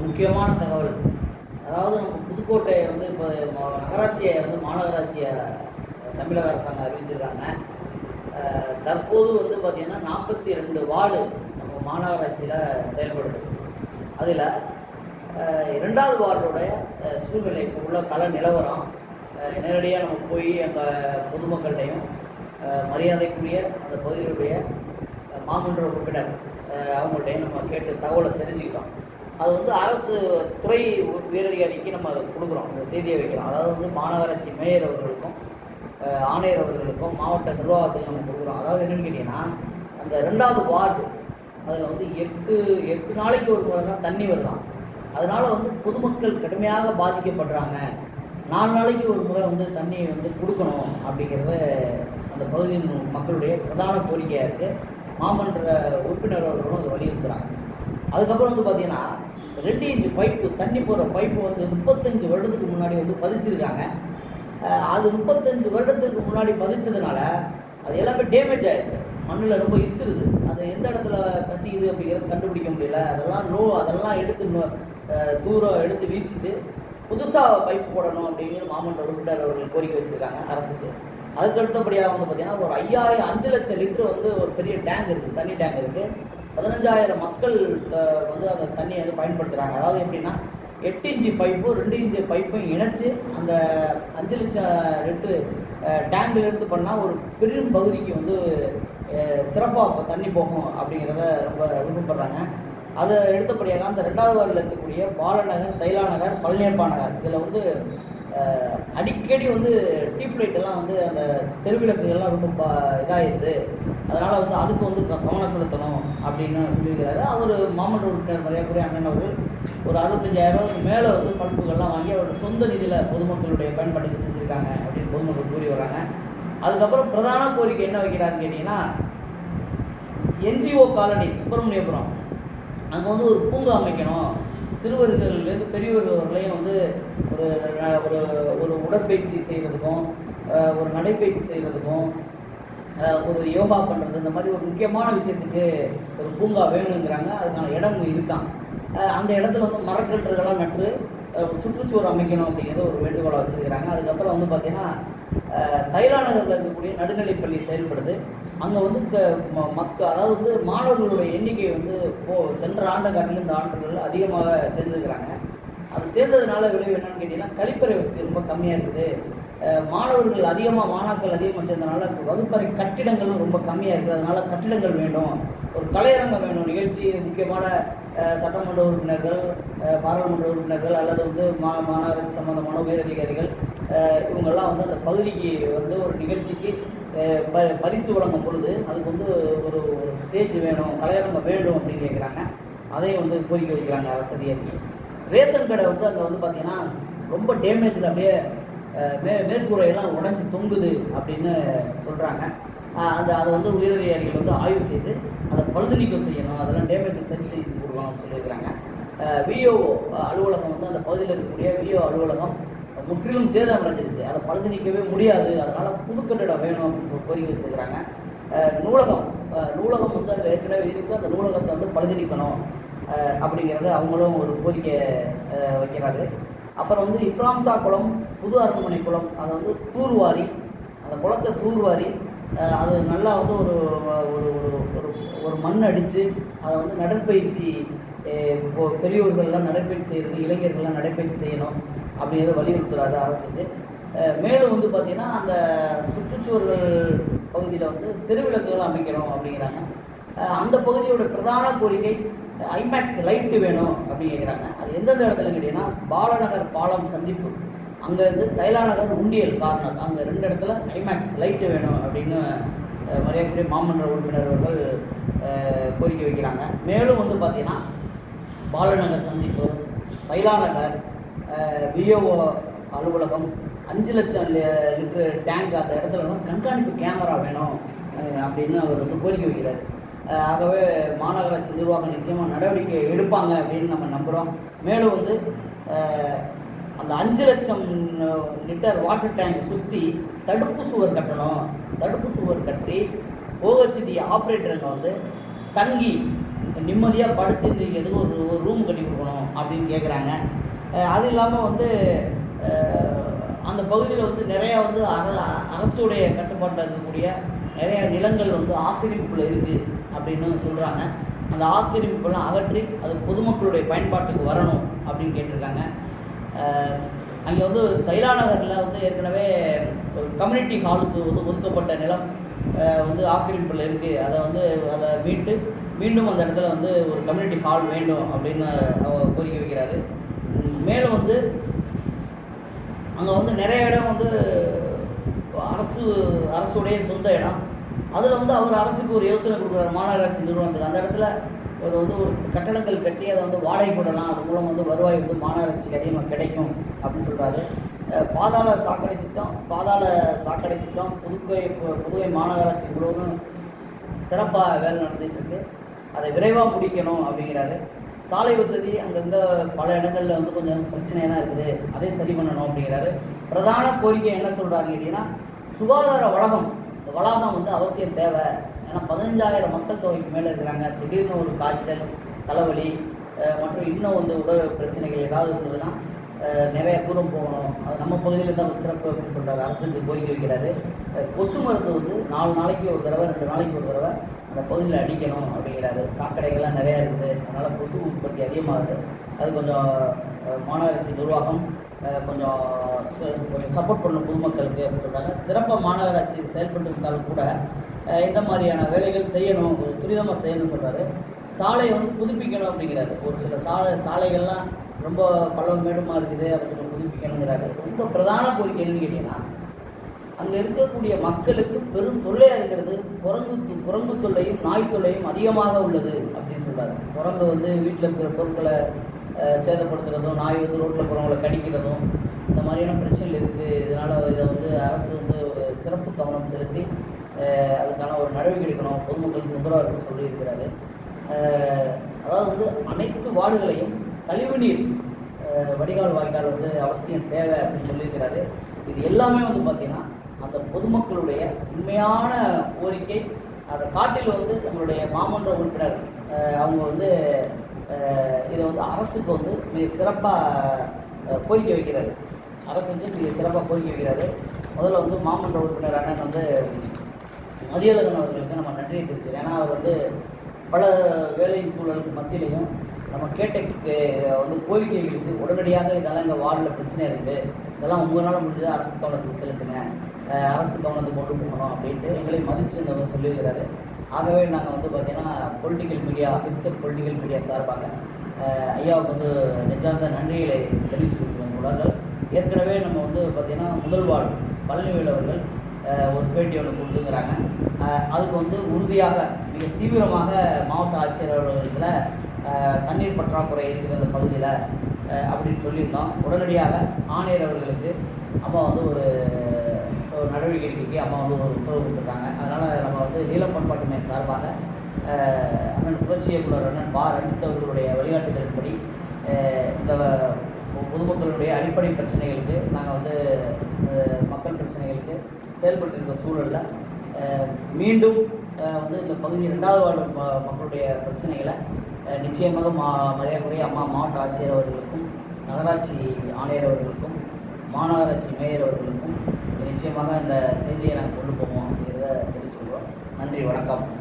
ஒரு முக்கியமான தகவல். அதாவது நம்ம புதுக்கோட்டையை வந்து இப்போ நகராட்சியை வந்து மாநகராட்சியை தமிழக அரசாங்கம் அறிவிச்சிருக்காங்க. தற்போது வந்து பார்த்திங்கன்னா நாற்பத்தி ரெண்டு வார்டு நம்ம மாநகராட்சியில் செயல்படுது. அதில் இரண்டாவது வார்டோடைய சூழ்நிலை இப்போ உள்ள கல நிலவரம் நேரடியாக நம்ம போய் அந்த பொதுமக்கள்கிட்டையும் மரியாதைக்குரிய அந்த பகுதியினுடைய மாமன்ற உறுப்பினர் அவங்கள்ட்டையும் நம்ம கேட்டு தகவலை தெரிஞ்சுக்கிட்டோம். அது வந்து அரசு துறை உயரதிகாரிக்கு நம்ம அதை கொடுக்குறோம். அந்த செய்தியை வைக்கிறோம். அதாவது வந்து மாநகராட்சி மேயர் அவர்களுக்கும் ஆணையர் அவர்களுக்கும் மாவட்ட நிர்வாகத்துக்கு நம்ம கொடுக்குறோம். அதாவது என்னென்னு கேட்டிங்கன்னா அந்த ரெண்டாவது வார்டு அதில் வந்து எட்டு எட்டு நாளைக்கு ஒரு முறை தான் தண்ணி வருதான் அதனால் வந்து பொதுமக்கள் கடுமையாக பாதிக்கப்படுறாங்க. நாலு நாளைக்கு ஒரு முறை வந்து தண்ணி வந்து கொடுக்கணும் அப்படிங்கிறத அந்த பகுதியின் மக்களுடைய பிரதான கோரிக்கையாக இருக்குது மாமன்ற உறுப்பினர் அவர்களும் அதை வலியுறுத்துகிறாங்க அதுக்கப்புறம் வந்து பார்த்திங்கன்னா ரெண்டு இன்ச்சு பைப்பு தண்ணி போகிற பைப்பு வந்து முப்பத்தஞ்சு வருடத்துக்கு முன்னாடி வந்து பதிச்சிருக்காங்க. அது முப்பத்தஞ்சு வருடத்துக்கு முன்னாடி பதிச்சதுனால அது எல்லாமே டேமேஜ் ஆகிருக்கு மண்ணில் ரொம்ப இத்துருது. அது எந்த இடத்துல கசியுது அப்படிங்கிறது கண்டுபிடிக்க முடியல. அதெல்லாம் நோ அதெல்லாம் எடுத்து நோ- தூரம் எடுத்து வீசிட்டு புதுசாக பைப் போடணும் அப்படிங்கிற மாமன்ற உறுப்பினர் அவர்கள் கோரிக்கை வச்சுருக்காங்க அரசுக்கு. அதுக்கு அடுத்தபடியாக வந்து பார்த்தீங்கன்னா ஒரு ஐயாயிரம் அஞ்சு லட்சம் லிட்டர் வந்து ஒரு பெரிய டேங்க் இருக்குது தண்ணி டேங்க் இருக்குது பதினஞ்சாயிரம் மக்கள் வந்து அந்த தண்ணியை வந்து பயன்படுத்துகிறாங்க அதாவது எப்படின்னா எட்டு இன்ச்சு பைப்பும் ரெண்டு இன்ச்சு பைப்பும் இணைச்சி அந்த அஞ்சு லட்சம் லிட்டரு டேங்க்லேருந்து பண்ணால் ஒரு பெரும் பகுதிக்கு வந்து சிறப்பாக தண்ணி போகும் அப்படிங்கிறத ரொம்ப விருப்பப்படுறாங்க. அதை எடுத்தபடியாக அந்த ரெண்டாவது வார்டில் இருக்கக்கூடிய பாலநகர் தைலா நகர் பழனியப்பா நகர். இதில் வந்து அடிக்கடி வந்து டியூப் எல்லாம் வந்து அந்த தெருவிளக்குகள்லாம் ரொம்ப பா இதாகிடுது அதனால் வந்து அதுக்கு வந்து க- கவனம் செலுத்தணும் அப்படின்னு சொல்லியிருக்கிறாரு. அவர் மாமன் உறுப்பினர் மரியாதைக்குரிய அண்ணன் அவர்கள் ஒரு அறுபத்தஞ்சாயிரம் மேலே வந்து பல்புகள்லாம் வாங்கி அவரோட சொந்த நிதியில் பொதுமக்களுடைய பயன்பாட்டுக்கு செஞ்சுருக்காங்க அப்படின்னு பொதுமக்கள் கூறி வராங்க அதுக்கப்புறம் பிரதான கோரிக்கை என்ன வைக்கிறாருன்னு கேட்டிங்கன்னா என்ஜிஓ காலனி சுப்பிரமணியபுரம். அங்கே வந்து ஒரு பூங்கா அமைக்கணும். சிறுவர்கள்லேருந்து பெரியவர்கள் வரலையும் வந்து ஒரு ஒரு ஒரு உடற்பயிற்சி செய்கிறதுக்கும் ஒரு நடைப்பயிற்சி செய்கிறதுக்கும் ஒரு யோகா பண்ணுறது இந்த மாதிரி ஒரு முக்கியமான விஷயத்துக்கு ஒரு பூங்கா வேணுங்கிறாங்க. அதுக்கான இடம் இருக்கான் அந்த இடத்துல வந்து மரக்கன்றுகளாக நட்டு சுற்றுச்சுவர் அமைக்கணும் அப்படிங்கிறத ஒரு வேண்டுகோளை வச்சுருக்கிறாங்க. அதுக்கப்புறம் வந்து பார்த்திங்கன்னா தைலாநகரில் இருக்கக்கூடிய நகரில் இருக்கக்கூடிய நடுநிலைப்பள்ளி செயல்படுது. அங்கே வந்து க ம- அதாவது வந்து மாணவர்களுடைய எண்ணிக்கை வந்து போ சென்ற ஆண்டை காட்டிலும் இந்த ஆண்டுகளில் அதிகமாக சேர்ந்துருக்கிறாங்க. அது சேர்ந்ததுனால விளைவு என்னன்னு கேட்டிங்கன்னா கழிப்பறை வசதி ரொம்ப கம்மியாக இருக்குது. மாணவர்கள் அதிகமாக மாணாக்கள் அதிகமாக சேர்ந்தனால வகுப்பறை கட்டிடங்களும் ரொம்ப கம்மியாக இருக்குது. அதனால் கட்டிடங்கள் வேண்டும் ஒரு கலையரங்கம் வேணும் நிகழ்ச்சி முக்கியமான சட்டமன்ற உறுப்பினர்கள் பாராளுமன்ற உறுப்பினர்கள் அல்லது வந்து மா மாநகராட்சி சம்பந்தமான உயரதிகாரிகள் இவங்கெல்லாம் வந்து அந்த பகுதிக்கு வந்து ஒரு நிகழ்ச்சிக்கு ப பரிசு வழங்கும் பொழுது அதுக்கு வந்து ஒரு ஸ்டேஜ் வேணும் கலையரங்கம் வேணும் அப்படின்னு கேட்குறாங்க. அதையும் வந்து கோரிக்கை வைக்கிறாங்க அரசு அதிகாரிக்கு ரேஷன் கடை வந்து அங்கே வந்து பார்த்தீங்கன்னா ரொம்ப டேமேஜில் அப்படியே மே மேற்கூரையெல்லாம் உடஞ்சி தொங்குது அப்படின்னு சொல்கிறாங்க அந்த அதை வந்து உயரதிகாரிகள் வந்து ஆய்வு செய்து அதை பழுது நீக்கம் செய்யணும் அதெல்லாம் டேமேஜை சரி செய்து அப்படின்னு சொல்லியிருக்கிறாங்க விஓ அலுவலகம் வந்து அந்த பகுதியில் இருக்கக்கூடிய விஓ அலுவலகம் முற்றிலும் சேதம் அடைஞ்சிருச்சு அதை பழுது நீக்கவே முடியாது. அதனால் புது கட்டிடம் வேணும் அப்படின்னு சொல்லி கோரிக்கை வச்சுருக்கிறாங்க. நூலகம். நூலகம் வந்து அங்கே ஏற்கனவே இருக்குது அந்த நூலகத்தை வந்து பழுது நீக்கணும். அப்படிங்கிறது அப்படிங்கிறத அவங்களும் ஒரு கோரிக்கை வைக்கிறாரு. அப்புறம் வந்து இப்ராம்சா குளம் புது அரண்மனை குளம் அதை வந்து தூர்வாரி. அந்த குளத்தை தூர்வாரி. அது நல்லா வந்து ஒரு ஒரு ஒரு ஒரு ஒரு மண் அடித்து அதை வந்து நடைப்பயிற்சி பெரியோர்கள்லாம் இப்போ நடைப்பயிற்சி செய்கிறது இளைஞர்கள்லாம் நடைப்பயிற்சி செய்யணும் அப்படிங்கிறத வலியுறுத்துறாரு அரசுக்கு. மேலும் வந்து பார்த்திங்கன்னா அந்த சுற்றுச்சுவர்கள் பகுதியில் வந்து தெருவிளக்குகள் அமைக்கணும் அப்படிங்கிறாங்க. அந்த பகுதியோட பிரதான கோரிக்கை ஐமேக்ஸ் லைட்டு வேணும் அப்படின்னு கேட்குறாங்க அது எந்தெந்த இடத்துல கேட்டிங்கன்னா பாலநகர் பாலம் சந்திப்பு. அங்கேருந்து தைலாநகர் உண்டியல் கார்னர். அங்கே ரெண்டு இடத்துல ஐமேக்ஸ் லைட்டு வேணும் அப்படின்னு மரியாதைக்குரிய மாமன்ற உறுப்பினர் அவர்கள் கோரிக்கை வைக்கிறாங்க. மேலும் வந்து பார்த்தீங்கன்னா பாலநகர் சந்திப்பு மயிலாநகர் விஓஓ அலுவலகம் அஞ்சு லட்சம் லிட்டரு டேங்க் அந்த இடத்துல வந்து கண்காணிப்பு கேமரா வேணும் அப்படின்னு அவர் வந்து கோரிக்கை வைக்கிறார். ஆகவே மாநகராட்சி நிர்வாகம் நிச்சயமாக நடவடிக்கை எடுப்பாங்க அப்படின்னு நம்ம நம்புகிறோம் மேலும் வந்து அந்த அஞ்சு லட்சம் லிட்டர் வாட்டர் டேங்க் சுற்றி தடுப்பு சுவர் கட்டணும். தடுப்பு சுவர் கட்டி ஓஹெச்டி ஆப்ரேட்டருங்க வந்து தங்கி நிம்மதியாக படுத்து எந்திரிக்கிறதுக்கு ஒரு ஒரு ரூம் கட்டி கொடுக்கணும் அப்படின்னு கேட்குறாங்க அது இல்லாமல் வந்து அந்த பகுதியில் வந்து நிறையா வந்து அர அரசுடைய கட்டுப்பாட்டில் இருக்கக்கூடிய நிறைய நிலங்கள் வந்து ஆக்கிரமிப்பில் இருக்குது அப்படின்னு சொல்கிறாங்க அந்த ஆக்கிரமிப்புலாம் அகற்றி அது பொதுமக்களுடைய பயன்பாட்டுக்கு வரணும் அப்படின்னு கேட்டிருக்காங்க. அங்கே வந்து தைலா நகரில் வந்து ஏற்கனவே ஒரு கம்யூனிட்டி ஹாலுக்கு வந்து ஒதுக்கப்பட்ட நிலம் வந்து ஆக்கிரமிப்பில் இருக்குது அதை வந்து அதை மீட்டு மீண்டும் அந்த இடத்துல வந்து ஒரு கம்யூனிட்டி ஹால் வேண்டும் அப்படின்னு அவர் கோரிக்கை வைக்கிறாரு. மேலும் வந்து அங்கே வந்து நிறைய இடம் வந்து அரசு அரசுடைய சொந்த இடம். அதில் வந்து அவர் அரசுக்கு ஒரு யோசனை கொடுக்குறாரு மாநகராட்சி நிறுவனத்துக்கு. அந்த இடத்துல ஒரு வந்து ஒரு கட்டடங்கள் கட்டி அதை வந்து வாடகை போடலாம். அது மூலம் வந்து வருவாய் வந்து மாநகராட்சிக்கு அதிகமாக கிடைக்கும் அப்படின்னு சொல்கிறாரு பாதாள சாக்கடை திட்டம் பாதாள சாக்கடை திட்டம் புதுக்கை புதுவை மாநகராட்சி முழுவதும் சிறப்பாக வேலை நடந்துகிட்டு இருக்கு. அதை விரைவாக முடிக்கணும் அப்படிங்கிறாரு. சாலை வசதி அங்கங்கே பல இடங்களில் வந்து கொஞ்சம் பிரச்சனையாக தான் இருக்குது. அதை சரி பண்ணணும் அப்படிங்கிறாரு. பிரதான கோரிக்கை என்ன சொல்கிறாருன்னு கேட்டிங்கன்னா சுகாதார வளாகம் இந்த வளாகம் வந்து அவசியம் தேவை. ஏன்னா பதினஞ்சாயிரம் மக்கள் தொகைக்கு மேலே இருக்கிறாங்க. திடீர்னு ஒரு காய்ச்சல் தலைவலி மற்றும் இன்னும் வந்து உடல் பிரச்சனைகள் ஏதாவது இருந்ததுன்னா நிறைய தூரம் போகணும். அது நம்ம பகுதியில் தான் சிறப்பு அப்படின்னு சொல்கிறாரு அரசு கோரிக்கை வைக்கிறாரு. கொசு மருந்து வந்து நாலு நாளைக்கு ஒரு தடவை ரெண்டு நாளைக்கு ஒரு தடவை அந்த பகுதியில் அடிக்கணும் அப்படிங்கிறாரு சாக்கடைகள்லாம் நிறையா இருக்குது அதனால் கொசு உற்பத்தி அதிகமாகுது. அது கொஞ்சம் மாநகராட்சி நிர்வாகம் கொஞ்சம் கொஞ்சம் சப்போர்ட் பண்ணும் பொதுமக்களுக்கு அப்படின்னு சொல்கிறாங்க சிறப்பாக மாநகராட்சி செயல்பட்டு இருந்தாலும் கூட எந்த இந்த மாதிரியான வேலைகள் செய்யணும் கொஞ்சம் துரிதமாக செய்யணும்னு சொல்கிறாரு சாலையை வந்து புதுப்பிக்கணும் அப்படிங்கிறாரு. ஒரு சில சாலை சாலைகள்லாம் ரொம்ப பள்ளம் மேடுமா இருக்குது அதை கொஞ்சம் புதுப்பிக்கணுங்கிறாரு. ரொம்ப பிரதான கோரிக்கை என்னன்னு கேட்டிங்கன்னா அங்கே இருக்கக்கூடிய மக்களுக்கு பெரும் தொல்லையாக இருக்கிறது குரங்கு குரங்கு தொல்லையும் நாய் தொல்லையும் அதிகமாக உள்ளது அப்படின்னு சொல்கிறார் குரங்கு வந்து வீட்டில் இருக்கிற பொருட்களை சேதப்படுத்துகிறதும் நாய் வந்து ரோட்டில் போகிறவங்களை கடிக்கிறதும் இந்த மாதிரியான பிரச்சனைகள் இருக்குது இதனால் இதை வந்து அரசு வந்து ஒரு சிறப்பு கவனம் செலுத்தி அதுக்கான ஒரு நடவடிக்கை எடுக்கணும். பொதுமக்களுக்கு தொந்தரவாக இருக்க சொல்லியிருக்கிறாரு. அதாவது வந்து அனைத்து வார்டுகளையும் கழிவுநீர் வடிகால் வாய்க்கால் வந்து அவசியம் தேவை அப்படின்னு சொல்லியிருக்கிறாரு. இது எல்லாமே வந்து பார்த்திங்கன்னா அந்த பொதுமக்களுடைய உண்மையான கோரிக்கை அதை காட்டில் வந்து நம்மளுடைய மாமன்ற உறுப்பினர் அவங்க வந்து இதை வந்து அரசுக்கு வந்து மிக சிறப்பாக கோரிக்கை வைக்கிறாரு. வந்து மிக சிறப்பாக கோரிக்கை வைக்கிறாரு. முதல்ல வந்து மாமன்ற உறுப்பினர் அண்ணன் வந்து மதியழகன் அவர்களுக்கு நம்ம நன்றியை தெரிவிச்சோம் ஏன்னா அவர் வந்து பல வேலை சூழலுக்கு மத்தியிலையும் நம்ம கேட்ட வந்து கோரிக்கைகளுக்கு உடனடியாக இதெல்லாம் எங்கள் வார்டில் பிரச்சனை இருக்குது இதெல்லாம் உங்களால் முடிஞ்சதை அரசு கவனத்துக்கு செலுத்துங்க. அரசு கவனத்துக்கு கொண்டு போகணும் அப்படின்ட்டு எங்களை மதித்து இந்த மாதிரி சொல்லியிருக்கிறாரு. ஆகவே நாங்கள் வந்து பார்த்தீங்கன்னா political media fifth political media சார்பாக ஐயாவுக்கு வந்து நெஞ்சார்ந்த நன்றிகளை தெரிவித்து கொடுக்குறாங்க ஏற்கனவே நம்ம வந்து பார்த்தீங்கன்னா முதல்வாள் பழனிவேல் அவர்கள் ஒரு பேட்டி ஒன்று கொடுத்துருக்குறாங்க. அதுக்கு வந்து உறுதியாக மிக தீவிரமாக மாவட்ட ஆட்சியர் அலுவலகத்தில் தண்ணீர் பற்றாக்குறை இருக்குது அந்த பகுதியில் அப்படின்னு சொல்லியிருந்தோம். உடனடியாக ஆணையர் அவர்களுக்கு அம்மா வந்து ஒரு ஒரு நடவடிக்கை எடுக்கி அம்மா வந்து ஒரு உத்தரவு கொடுத்துருக்காங்க. அதனால் நம்ம வந்து நீலம் பண்பாட்டு மையம் சார்பாக அண்ணன் புரட்சி இயக்குனர் அண்ணன் பா. ரஞ்சித் அவர்களுடைய வழிகாட்டுதலின்படி இந்த பொதுமக்களுடைய அடிப்படை பிரச்சனைகளுக்கு நாங்கள் வந்து மக்கள் பிரச்சனைகளுக்கு செயல்பட்டு சூழலில் மீண்டும் வந்து இந்த பகுதி ரெண்டாவது வார்டு ம- மக்களுடைய பிரச்சனைகளை நிச்சயமாக மா மரியாதைக்குரிய அம்மா மாவட்ட ஆட்சியர் அவர்களுக்கும் நகராட்சி ஆணையர் அவர்களுக்கும் மாநகராட்சி மேயர் அவர்களுக்கும் நிச்சயமாக இந்த செய்தியை நாங்கள் கொண்டு போவோம் அப்படிங்கிறத தெரிவிச்சுக்கொள்வோம் நன்றி வணக்கம்.